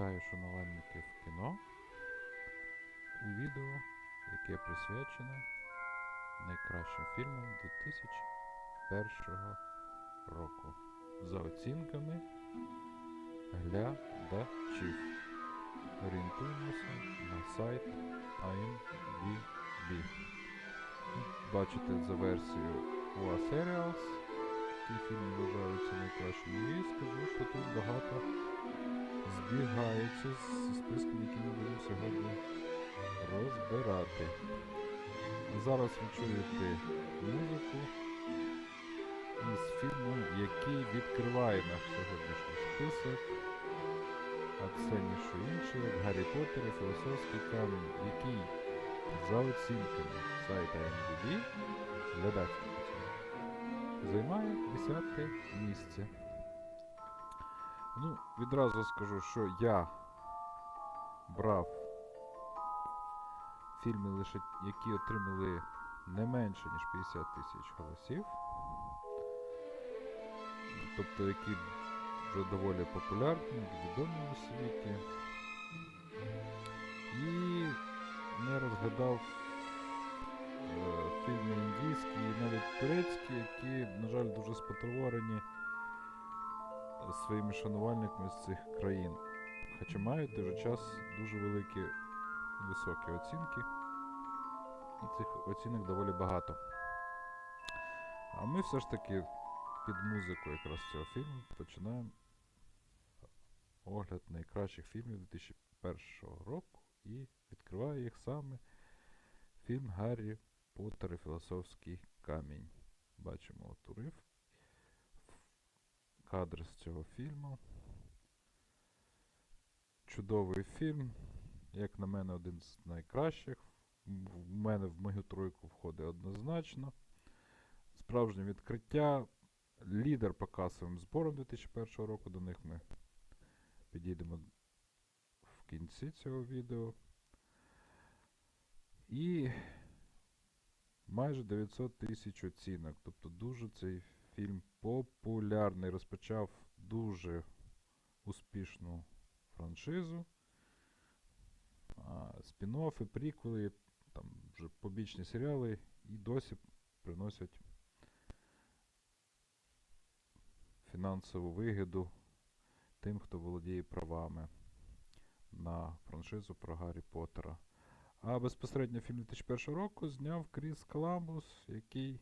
Вітаю шанувальників кіно у відео, яке присвячене найкращим фільмам 2001 року за оцінками глядачів. Орієнтуємося на сайт IMDb. Бачите за версією UA Serials, які фільми вважаються найкращими, і скажу, що тут багато збігається з списком, який ми будемо сьогодні розбирати. Зараз ви чуєте музику із фільму, який відкриває наш сьогоднішній список. А це ніщо інше, як Гаррі Поттер і Філософський камінь, який за оцінками сайта MDB, глядацьких оцінок, займає 10 місце. Ну, відразу скажу, що я брав фільми лише, які отримали не менше, ніж 50 тисяч голосів. Тобто, які вже доволі популярні, відомі у світі. І не розглядав е, фільми індійські і навіть турецькі, які, на жаль, дуже спотворені своїми шанувальниками з цих країн. Хоча мають той же час дуже великі високі оцінки. І цих оцінок доволі багато. А ми все ж таки під музику якраз цього фільму починаємо огляд найкращих фільмів 2001 року і відкриває їх саме фільм Гаррі Поттер і Філософський камінь. Бачимо от урив кадр з цього фільму. Чудовий фільм. Як на мене, один з найкращих. В мене в мою тройку входить однозначно. Справжнє відкриття. Лідер по касовим зборам 2001 року. До них ми підійдемо в кінці цього відео. І майже 900 тисяч оцінок. Тобто дуже цей фільм популярний. Розпочав дуже успішну франшизу. Спін-оффи, приквели, там вже побічні серіали і досі приносять фінансову вигоду тим, хто володіє правами на франшизу про Гаррі Поттера. А безпосередньо фільм 2001 року зняв Кріс Коламбус, який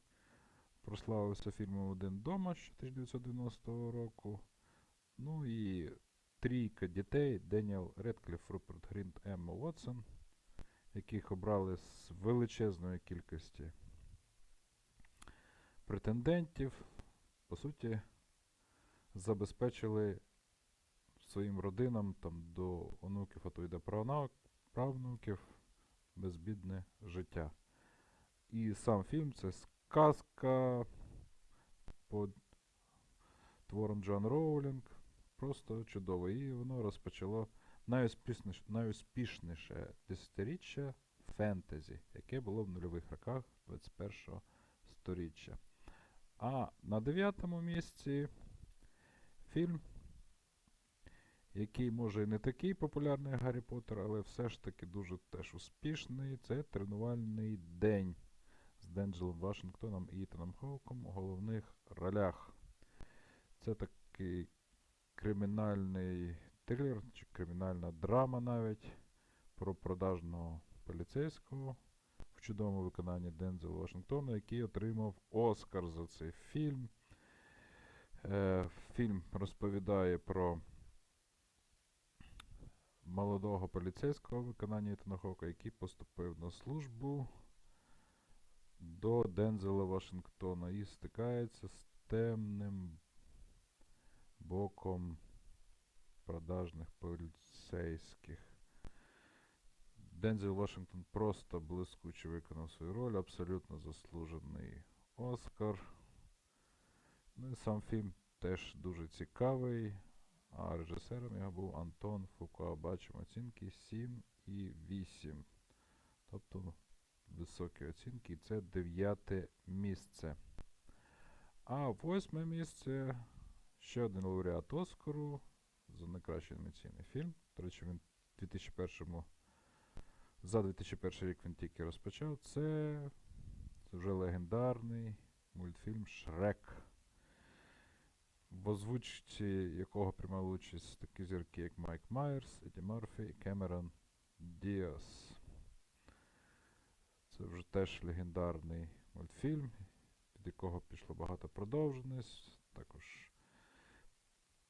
прославився фільмом Один дома ще 1990 року. Ну і трійка дітей Деніел Редкліф, Руперт Грінт, Емма Уотсон, яких обрали з величезної кількості претендентів. По суті, забезпечили своїм родинам там до онуків, а то й до правнуків безбідне життя. І сам фільм це казка по твором Джон Роулінг. Просто чудово. І воно розпочало найуспішніше, найуспішніше десятиріччя фентезі, яке було в нульових роках 21 сторіччя. А на дев'ятому місці фільм, який може і не такий популярний Гаррі Поттер, але все ж таки дуже теж успішний. Це тренувальний день Денджелом Вашингтоном і Ітаном Хоуком у головних ролях. Це такий кримінальний трилер, чи кримінальна драма навіть про продажного поліцейського в чудовому виконанні Дензела Вашингтона, який отримав Оскар за цей фільм. Е, Фільм розповідає про молодого поліцейського виконання Ітана Хока, який поступив на службу до Дензела Вашингтона і стикається з темним боком продажних поліцейських. Дензел Вашингтон просто блискуче виконав свою роль, абсолютно заслужений Оскар. Ну і сам фільм теж дуже цікавий. А режисером його був Антон Фука. Бачимо оцінки 7 і 8. Тобто високі оцінки. І це дев'яте місце. А восьме місце ще один лауреат Оскару за найкращий анімаційний фільм. До речі, він в 2001 за 2001 рік він тільки розпочав. Це, вже легендарний мультфільм Шрек. В озвучці якого приймали участь такі зірки, як Майк Майерс, Еді Мерфі і Кемерон Діас. Це вже теж легендарний мультфільм, від якого пішло багато продовжень, також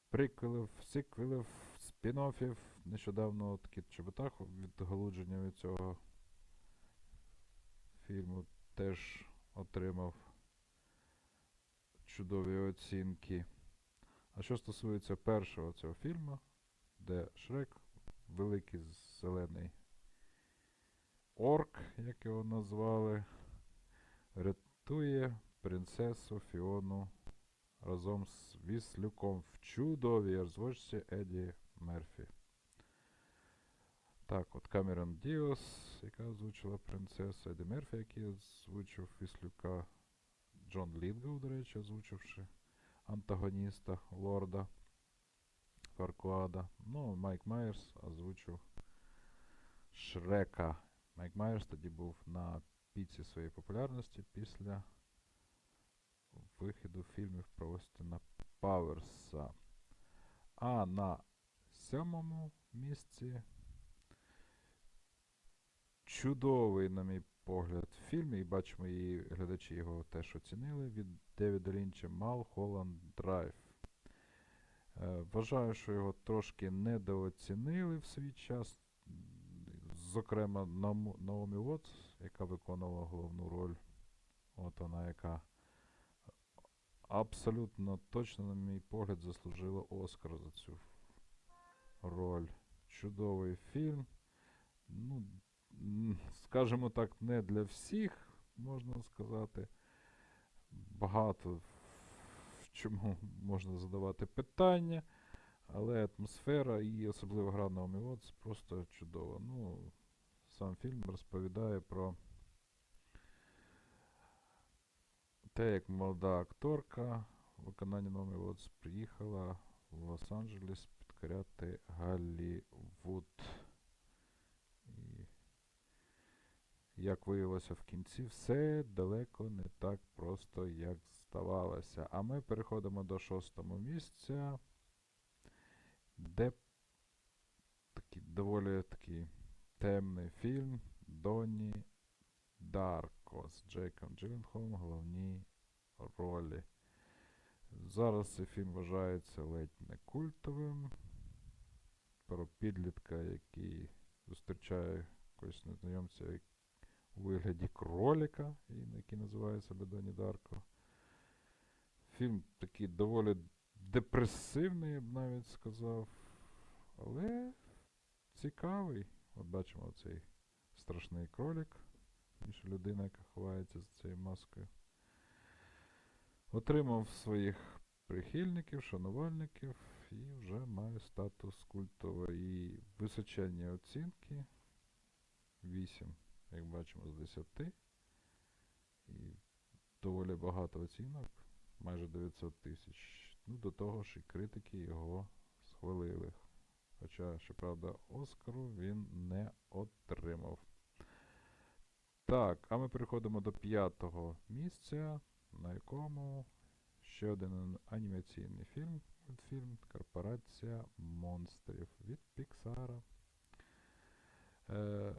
приквелів, сиквелів, спін-оффів. Нещодавно такий чеботах відголудження від цього фільму теж отримав чудові оцінки. А що стосується першого цього фільму, де Шрек, великий зелений орк, як його назвали, рятує принцесу Фіону разом з Віслюком в чудовій озвучці Еді Мерфі. Так, от Камерон Діос, яка озвучила принцесу, Еді Мерфі, який озвучив Віслюка, Джон Лінгоу, до речі, озвучивши антагоніста Лорда Фаркуада. Ну, Майк Майерс озвучив Шрека. Майк Майерс тоді був на піці своєї популярності після виходу фільмів про Остіна Пауерса. А на сьомому місці чудовий, на мій погляд, фільм, і бачимо, і глядачі його теж оцінили від Девіда Лінча Малхолланд Драйв. Е, Вважаю, що його трошки недооцінили в свій час. Зокрема, Наомі Уотс, яка виконувала головну роль. От вона, яка абсолютно точно, на мій погляд, заслужила Оскар за цю роль. Чудовий фільм. Ну, скажімо так, не для всіх, можна сказати. Багато в чому можна задавати питання, але атмосфера і особливо гра на Омівоц просто чудова. Ну, сам фільм розповідає про те, як молода акторка в виконанні Номі Вотс приїхала в Лос-Анджелес підкоряти Голлівуд. І як виявилося в кінці, все далеко не так просто, як здавалося. А ми переходимо до шостого місця, де такий доволі такий темний фільм Доні Дарко з Джейком Джилленхолом в головній ролі. Зараз цей фільм вважається ледь не культовим. Про підлітка, який зустрічає якогось незнайомця у вигляді кролика, і який називає себе Доні Дарко. Фільм такий доволі депресивний, я б навіть сказав. Але цікавий. От бачимо цей страшний кролик. Інша людина, яка ховається за цією маскою. Отримав своїх прихильників, шанувальників і вже має статус культової височенні оцінки. 8, як бачимо, з 10. І доволі багато оцінок, майже 900 тисяч. Ну, до того ж і критики його схвалили. Хоча, щоправда, Оскару він не отримав. Так, а ми переходимо до п'ятого місця, на якому ще один анімаційний фільм, мультфільм Корпорація монстрів від Піксара. Е,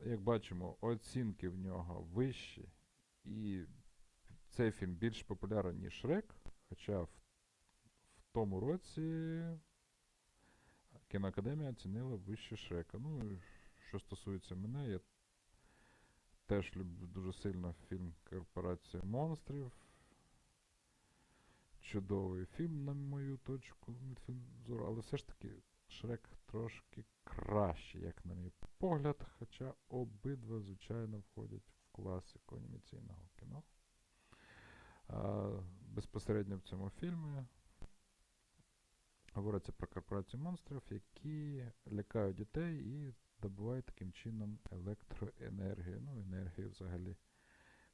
як бачимо, оцінки в нього вищі, і цей фільм більш популярний, ніж Шрек, хоча в, в тому році кіноакадемія оцінила вище Шрека. Ну, що стосується мене, я теж люблю дуже сильно фільм Корпорація монстрів. Чудовий фільм, на мою точку мультфільм зору, але все ж таки Шрек трошки кращий, як на мій погляд, хоча обидва, звичайно, входять в класику анімаційного кіно. А, безпосередньо в цьому фільмі говориться про корпорацію монстрів, які лякають дітей і добувають таким чином електроенергію. Ну, енергію взагалі.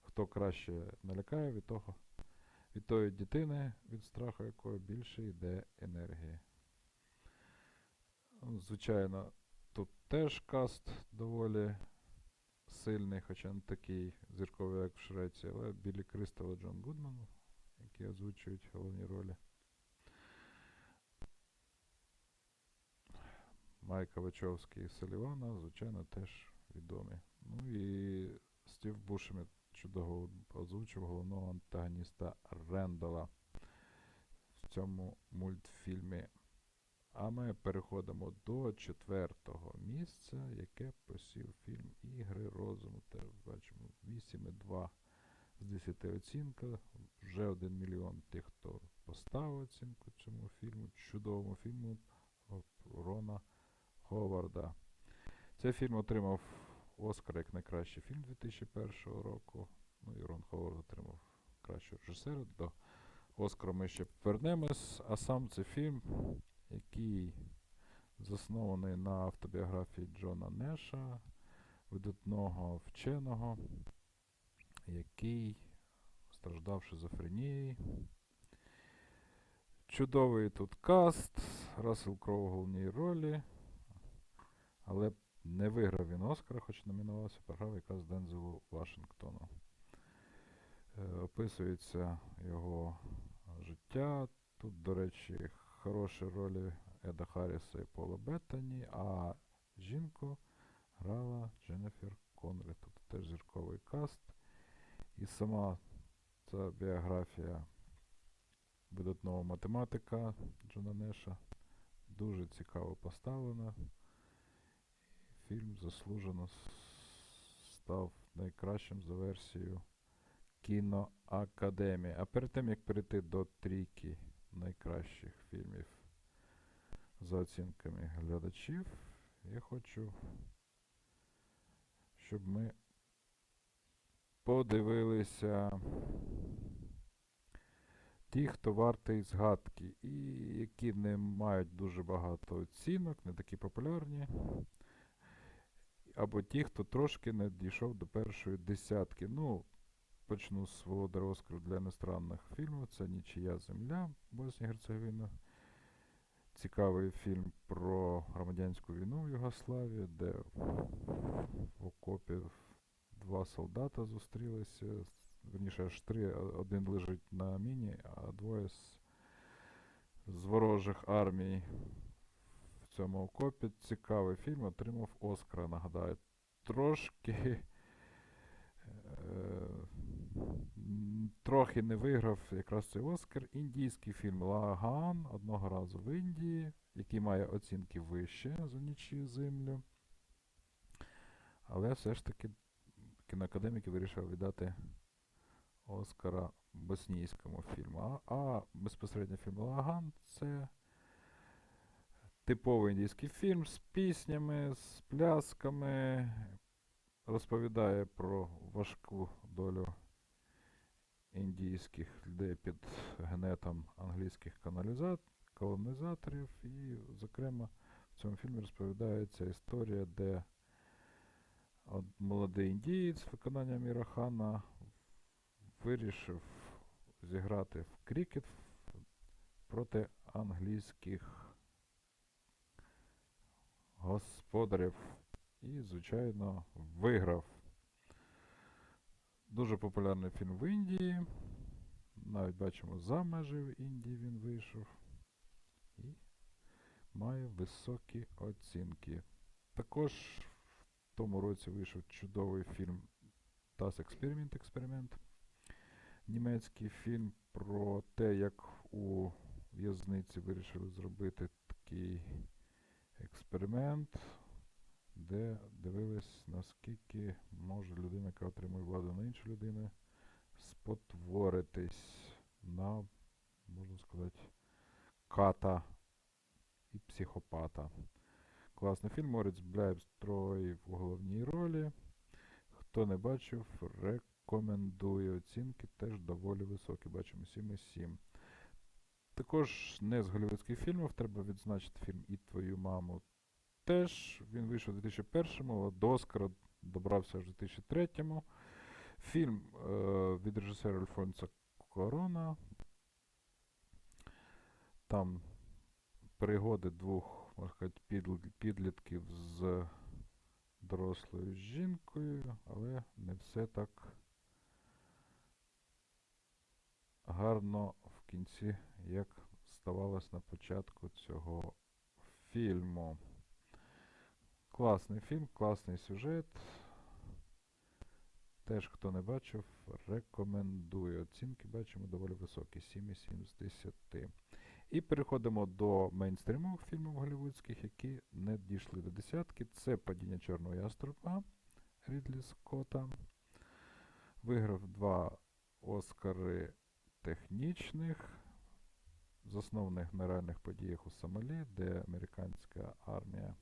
Хто краще налякає від того, від тої дитини, від страху якої більше йде енергії. Звичайно, тут теж каст доволі сильний, хоча не такий зірковий, як в Шреці, але Біллі Кристал і Джон Гудман, які озвучують головні ролі. Майка Вачовський і Салівана, звичайно, теж відомі. Ну і Стів Бушеміт чудово озвучив головного антагоніста Рендала в цьому мультфільмі. А ми переходимо до четвертого місця, яке посів фільм Ігри розуму. Теж бачимо 8,2 з 10 оцінка. Вже 1 мільйон тих, хто поставив оцінку цьому фільму, чудовому фільму Рона Ховарда. Цей фільм отримав Оскар як найкращий фільм 2001 року. Ну і Рон Ховард отримав кращого режисера. До Оскара ми ще повернемось. А сам це фільм, який заснований на автобіографії Джона Неша, видатного вченого, який страждав шизофренією. Чудовий тут каст, Рассел Кроу у головній ролі, але не виграв він Оскара, хоч номінувався, програв якраз Дензелу Вашингтону. Е, описується його життя. Тут, до речі, хороші ролі Еда Харріса і Пола Беттані, а жінку грала Дженніфер Конрі. Тут теж зірковий каст. І сама ця біографія видатного математика Джона Неша дуже цікаво поставлена. Фільм заслужено став найкращим за версією кіноакадемії. А перед тим як перейти до трійки найкращих фільмів за оцінками глядачів, я хочу, щоб ми подивилися ті, хто вартий згадки, і які не мають дуже багато оцінок, не такі популярні. Або ті, хто трошки не дійшов до першої десятки. Ну, почну з Володаря Оскару для іностранних фільмів. Це Нічия земля Боснія Герцеговина. Цікавий фільм про громадянську війну в Югославії, де в окопі два солдата зустрілися. Верніше, аж три. Один лежить на міні, а двоє з, з ворожих армій цьому окопі. Цікавий фільм, отримав Оскара, нагадаю. Трошки. Е, трохи не виграв якраз цей Оскар. Індійський фільм Лаган одного разу в Індії, який має оцінки вище за нічию землю. Але все ж таки кіноакадеміки вирішили віддати Оскара боснійському фільму. А, а безпосередньо фільм Лаган це типовий індійський фільм з піснями, з плясками. Розповідає про важку долю індійських людей під гнетом англійських колонізаторів. І, зокрема, в цьому фільмі розповідається історія, де от молодий індієць виконання Мірахана вирішив зіграти в крікет проти англійських господарів і, звичайно, виграв. Дуже популярний фільм в Індії. Навіть бачимо, за межі в Індії він вийшов. І має високі оцінки. Також в тому році вийшов чудовий фільм Das Experiment Експеримент. Німецький фільм про те, як у в'язниці вирішили зробити такий експеримент, де дивились, наскільки може людина, яка отримує владу на іншу людину, спотворитись на, можна сказати, ката і психопата. Класний фільм, Морець Бляйбстрой в головній ролі. Хто не бачив, рекомендую. Оцінки теж доволі високі. Бачимо 7,7. Також не з голівудських фільмів треба відзначити фільм І твою маму. Теж він вийшов у 2001-му, а до Оскара добрався у 2003-му. Фільм е, від режисера Альфонса Корона. Там пригоди двох можна сказати, підлітків з дорослою жінкою, але не все так гарно кінці, як ставалось на початку цього фільму. Класний фільм, класний сюжет. Теж, хто не бачив, рекомендую. Оцінки бачимо доволі високі 7,7 з 10. І переходимо до мейнстрімових фільмів голівудських, які не дійшли до десятки. Це Падіння Чорного яструба Рідлі Скотта. Виграв два Оскари технічних, заснованих на реальних подіях у Сомалі, де американська армія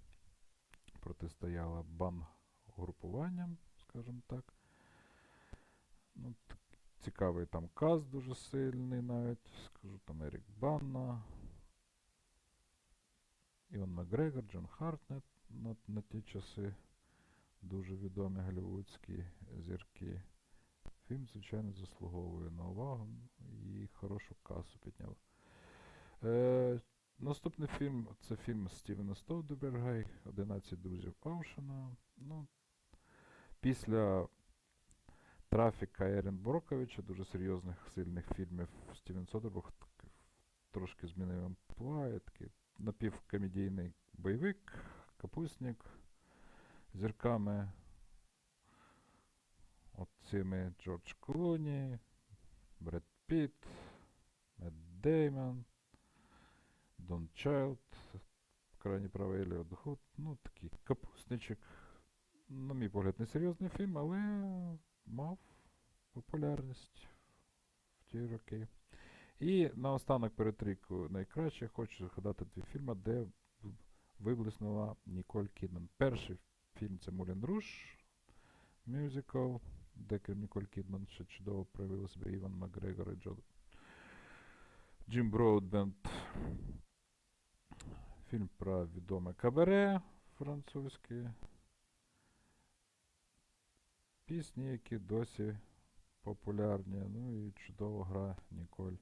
протистояла бан-групуванням, скажімо так. Ну, цікавий там каст дуже сильний навіть, скажу там Ерік Банна, Іван Макгрегор, Джон Хартнет на, на ті часи дуже відомі голівудські зірки. Фільм, звичайно, заслуговує на увагу і хорошу касу підняв. Е, наступний фільм це фільм Стівена Стовдеберга «11 друзів Оушена. Ну, після Трафіка Ерін Броковича, дуже серйозних, сильних фільмів, Стівен Содерберг трошки змінив амплуа, такий напівкомедійний бойовик, капусник зірками. От цими Джордж Клуні, Бред Піт, Мед Деймон, Дон Чайлд, крайній правий Еліот Гуд. Ну, такий капусничок. На мій погляд, не серйозний фільм, але мав популярність в ті роки. І наостанок перед трійкою найкраще хочу згадати дві фільми, де виблиснула Ніколь Кідман. Перший фільм це Мулін Руш, мюзикл, де крім Ніколь Кідман ще чудово проявили себе Іван Макгрегор і Джо... Джим Броудбенд. Фільм про відоме кабаре французьке. Пісні, які досі популярні. Ну і чудова гра Ніколь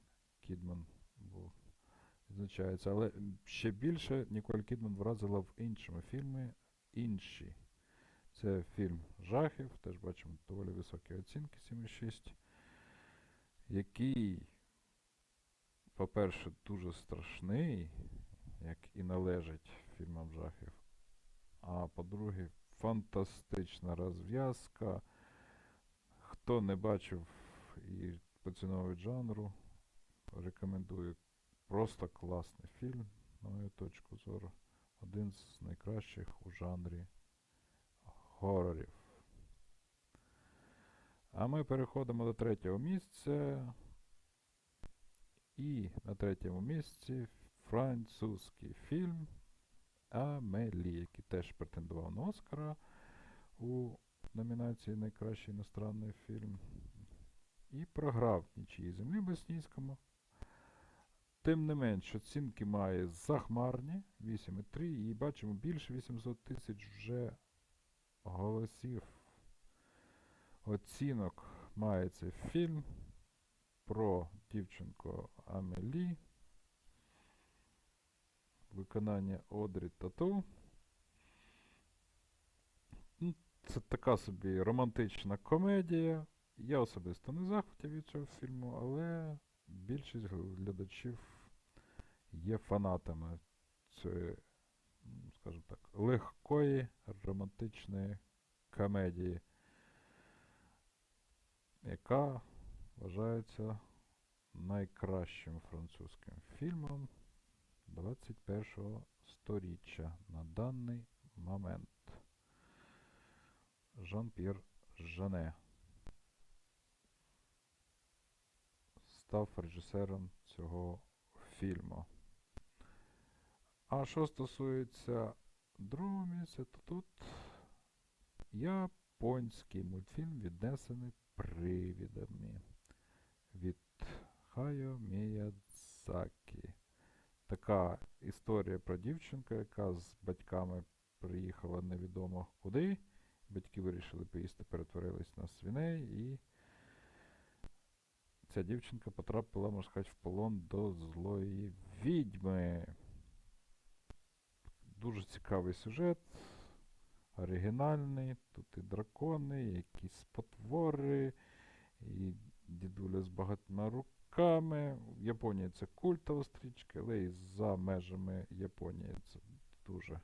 Кідман бу- відзначається. Але ще більше Ніколь Кідман вразила в іншому фільмі інші. Це фільм жахів, теж бачимо доволі високі оцінки 7,6, який, по-перше, дуже страшний, як і належить фільмам жахів. А по-друге, фантастична розв'язка. Хто не бачив і поціновує жанру, рекомендую. Просто класний фільм, на мою точку зору. Один з найкращих у жанрі горорів. А ми переходимо до третього місця. І на третьому місці французький фільм Амелі, який теж претендував на Оскара у номінації Найкращий іностранний фільм. І програв нічиї землі Боснійському. Тим не менш, оцінки має захмарні 8,3 і бачимо більше 800 тисяч вже голосів. Оцінок має цей фільм про дівчинку Амелі. Виконання Одрі Тату. Це така собі романтична комедія. Я особисто не захваті від цього фільму, але більшість глядачів є фанатами цієї, скажімо так, легкої романтичної комедії, яка вважається найкращим французьким фільмом 21 сторіччя на даний момент. Жан-П'єр Жане став режисером цього фільму. А що стосується другого місця, то тут японський мультфільм віднесений привідами від Хайо Міядзакі. Така історія про дівчинку, яка з батьками приїхала невідомо куди. Батьки вирішили поїсти, перетворились на свиней, і ця дівчинка потрапила, можна сказати, в полон до злої відьми. Дуже цікавий сюжет, оригінальний. Тут і дракони, і якісь спотвори, і дідуля з багатьма руками. В Японії це культова стрічка, але і за межами Японії це дуже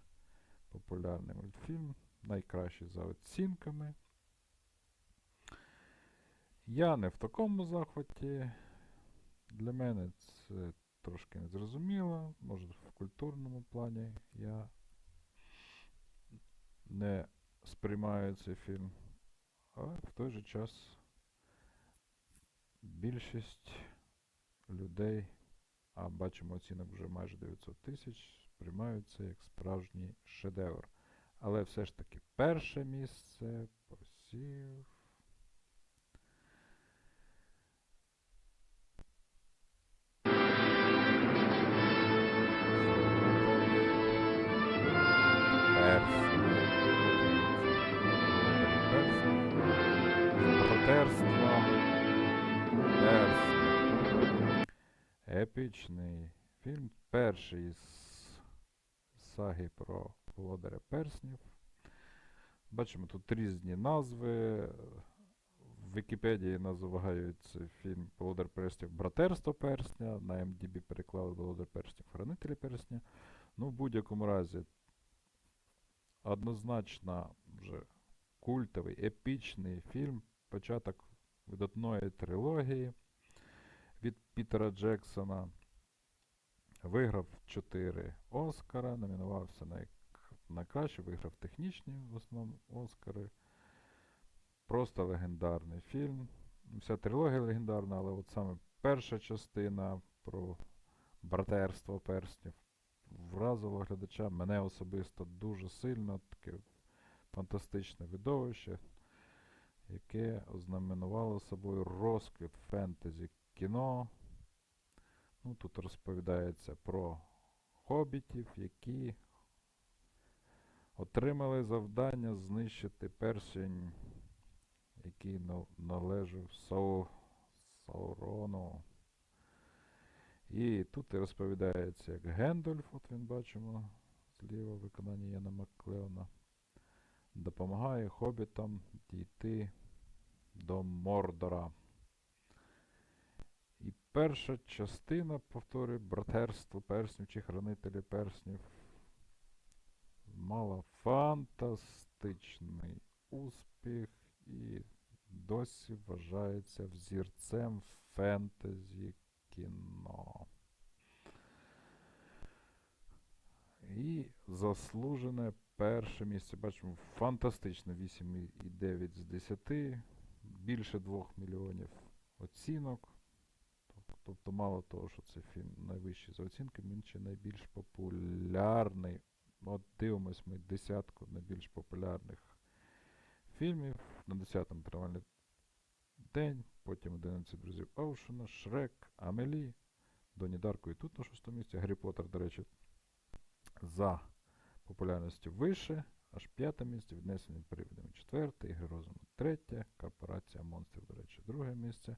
популярний мультфільм. Найкращий за оцінками. Я не в такому захваті. Для мене це трошки незрозуміло. Може в культурному плані я не сприймаю цей фільм. Але в той же час більшість людей, а бачимо оцінок вже майже 900 тисяч, сприймають це як справжній шедевр. Але все ж таки перше місце посів. Епічний фільм. Перший з саги про володаря перснів. Бачимо тут різні назви. В Вікіпедії називають фільм Володар перснів Братерство персня. На MDB переклали Володар перснів Хранителі персня. Ну, в будь-якому разі, однозначно вже культовий, епічний фільм, початок видатної трилогії Пітера Джексона. Виграв 4 Оскара, номінувався на, на краще, виграв технічні в основному Оскари. Просто легендарний фільм. Вся трилогія легендарна, але от саме перша частина про братерство перснів вразило глядача. Мене особисто дуже сильно. Таке фантастичне видовище, яке ознаменувало собою розквіт фентезі кіно. Ну, тут розповідається про хобітів, які отримали завдання знищити персень, який на- належав Сау... Саурону. І тут розповідається, як Гендольф, от він бачимо, зліва виконання Яна Макклеона, допомагає хобітам дійти до Мордора. Перша частина, повторюю, братерство перснів чи хранителі перснів мала фантастичний успіх і досі вважається взірцем фентезі кіно. І заслужене перше місце. Бачимо, фантастично 8,9 з 10, більше 2 мільйонів оцінок. Тоб- Тобто, мало того, що це фільм найвищий за оцінками, він ще найбільш популярний. От дивимось ми десятку найбільш популярних фільмів. На 10-му тривальний день, потім 11 друзів Оушена, Шрек, Амелі, Доні Дарко і тут на шостому місці. Гаррі Поттер, до речі, за популярністю вище, аж п'яте місце, віднесені привідами четверте, Ігри розуму третє, Корпорація монстрів, до речі, друге місце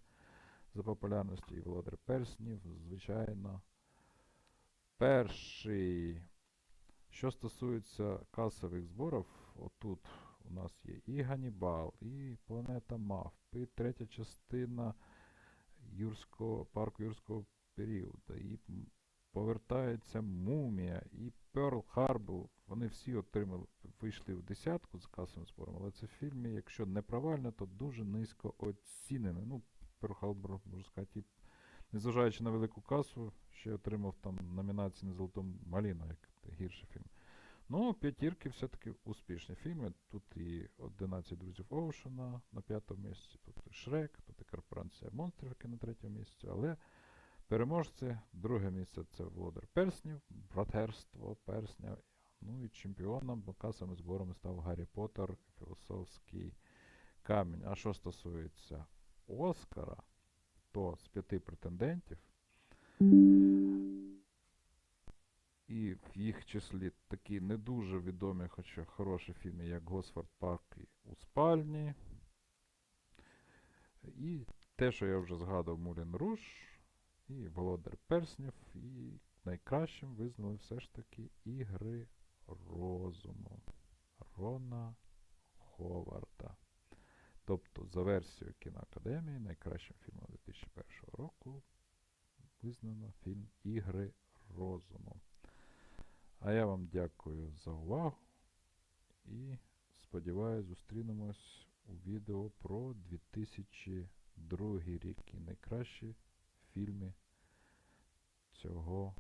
за популярністю і Володар Перснів, звичайно. Перший. Що стосується касових зборів, отут у нас є і Ганібал, і Планета Мавп, і третя частина юрського, парку юрського періоду, і повертається Мумія, і Перл Харбор. Вони всі отримали, вийшли в десятку з касовим збором, але це фільми, якщо не провально, то дуже низько оцінені. Ну, Перл Харбор, можна сказати, незважаючи на велику касу, ще отримав там номінації на Золоту Маліну, як гірший фільм. Ну, п'ятірки все-таки успішні фільми. Тут і 11 друзів Оушена на п'ятому місці, тут і Шрек, тут і Корпорація монстрів, на третьому місці. Але переможці, друге місце це Володар Перснів, Братерство Персня. Ну і чемпіоном, бо касовими зборами став Гаррі Поттер, Філософський камінь. А що стосується Оскара, то з п'яти претендентів. І в їх числі такі не дуже відомі, хоча хороші фільми, як Госфорд Парк у спальні. І те, що я вже згадував Мулін Руш, і Володар Перснів, і найкращим визнали все ж таки ігри розуму Рона Ховарда. Тобто, за версією кіноакадемії, найкращим фільмом 2001 року визнано фільм Ігри розуму. А я вам дякую за увагу і сподіваюся, зустрінемось у відео про 2002 рік і найкращі фільми цього